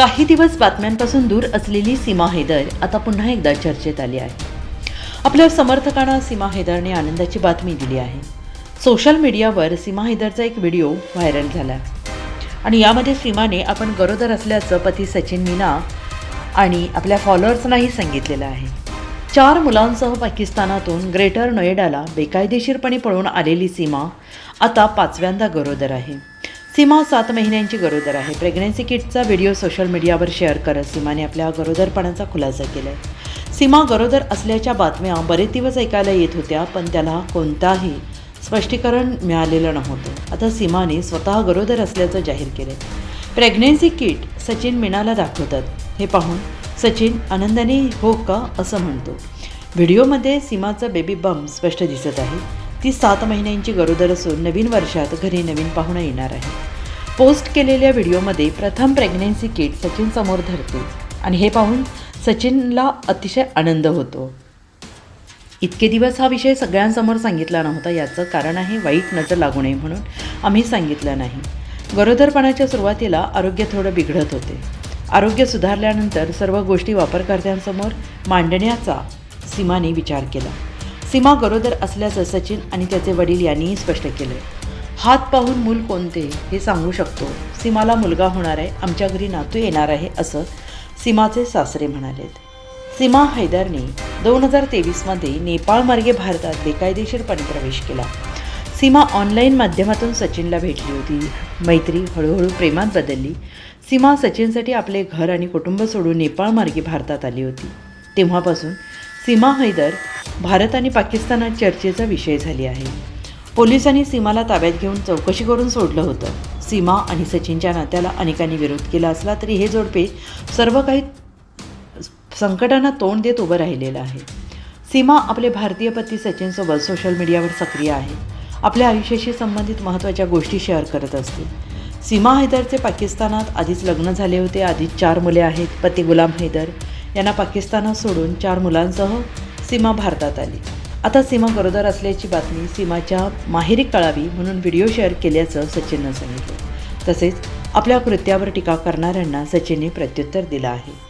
काही दिवस बातम्यांपासून दूर असलेली सीमा हैदर आता पुन्हा एकदा चर्चेत आली आहे. आपल्या समर्थकांना सीमा हैदरने आनंदाची बातमी दिली आहे. सोशल मीडियावर सीमा हैदरचा एक व्हिडिओ व्हायरल झाला. आणि यामध्ये सीमाने आपण गरोदर असल्याचं पती सचिन मीना आणि आपल्या फॉलोअर्सनाही सांगितलेलं आहे. चार मुलांसह पाकिस्तानातून ग्रेटर नोएडाला बेकायदेशीरपणे पळून आलेली सीमा आता पाचव्यांदा गरोदर आहे. सीमा सात महिन्यांची गरोदर आहे. प्रेग्नन्सी किटचा व्हिडिओ सोशल मीडियावर शेअर करत सीमाने आपल्या गरोदरपणाचा खुलासा केला आहे सीमा गरोदर असल्याच्या बातम्या बरेच दिवस ऐकायला येत होत्या पण त्याला कोणताही स्पष्टीकरण मिळालेलं नव्हतं. आता सीमाने स्वतः गरोदर असल्याचं जाहीर केलं प्रेग्नेन्सी किट सचिन मीनाला दाखवतात. हे पाहून सचिन आनंदाने हो का? असं म्हणतो. व्हिडिओमध्ये सीमाचा बेबी बम स्पष्ट दिसत आहे. ती सात महिन्यांची गरोदर असून नवीन वर्षात घरी नवीन पाहुणा येणार आहे. पोस्ट केलेल्या व्हिडिओमध्ये प्रथम प्रेग्नेन्सी किट सचिन समोर धरते. आणि हे पाहून सचिनला अतिशय आनंद होतो. इतके दिवस हा विषय सगळ्यांसमोर सांगितला नव्हता याचं कारण आहे वाईट नजर लागू नये म्हणून आम्ही सांगितलं नाही. गरोदरपणाच्या सुरुवातीला आरोग्य थोडं बिघडत होते. आरोग्य सुधारल्यानंतर सर्व गोष्टी वापरकर्त्यांसमोर मांडण्याचा सीमाने विचार केला. सीमा गरोदर असल्याचं सचिन आणि त्याचे वडील यांनीही स्पष्ट केलं. हात पाहून मूल कोणते हे सांगू शकतो. सीमाला मुलगा होणार आहे आमच्या घरी नातू येणार आहे असं सीमाचे सासरे म्हणालेत. सीमा हैदरने दोन हजार तेवीसमध्ये नेपाळमार्गे भारतात बेकायदेशीरपणे प्रवेश केला. सीमा ऑनलाईन माध्यमातून सचिनला भेटली होती. मैत्री हळूहळू प्रेमात बदलली. सीमा सचिनसाठी आपले घर आणि कुटुंब सोडून नेपाळमार्गे भारतात आली होती. तेव्हापासून सीमा हैदर भारत आणि पाकिस्तानात चर्चेचा विषय झाली आहे. पोलिसांनी सीमाला ताब्यात घेऊन चौकशी करून सोडलं होतं. सीमा आणि सचिनच्या नात्याला अनेकांनी विरोध केला असला तरी हे जोडपे सर्व काही संकटांना तोंड देत उभं राहिलेलं आहे. सीमा आपले भारतीय पती सचिनसोबत सोशल मीडियावर सक्रिय आहे. आपल्या आयुष्याशी संबंधित महत्त्वाच्या गोष्टी शेअर करत असते. सीमा हैदरचे पाकिस्तानात आधीच लग्न झाले होते आधीच चार मुले आहेत पती गुलाम हैदर. यांना पाकिस्तानात सोडून चार मुलांसह सीमा भारतात आली. आता सीमा गरोदर असल्याची बातमी सीमाच्या माहेरी कळावी म्हणून व्हिडिओ शेअर केल्याचं सचिननं सांगितलं. तसेच आपल्या कृत्यावर टीका करणाऱ्यांना सचिनने प्रत्युत्तर दिलं आहे.